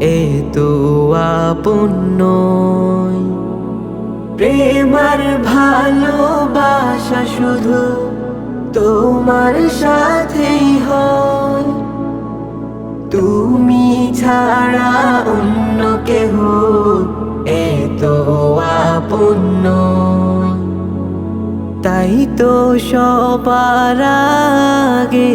এ তো আপন প্রেমার ভালোবাসা শুধু তোমার সাথেই হয় তুমি ছাড়া অন্য কেহ এ তো আপন নয়। তাই তো সবার আগে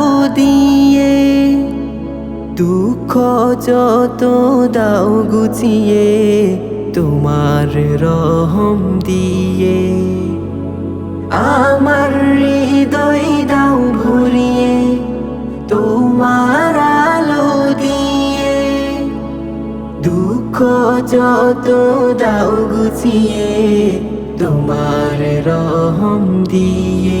দুঃখ যত দাও গুছিয়ে, তোমার রহম দিয়ে। আমার হৃদয় দাও ভরিয়ে, তোমার আলো দিয়ে। দুঃখ যত দাও গুছিয়ে, তোমার রহম দিয়ে।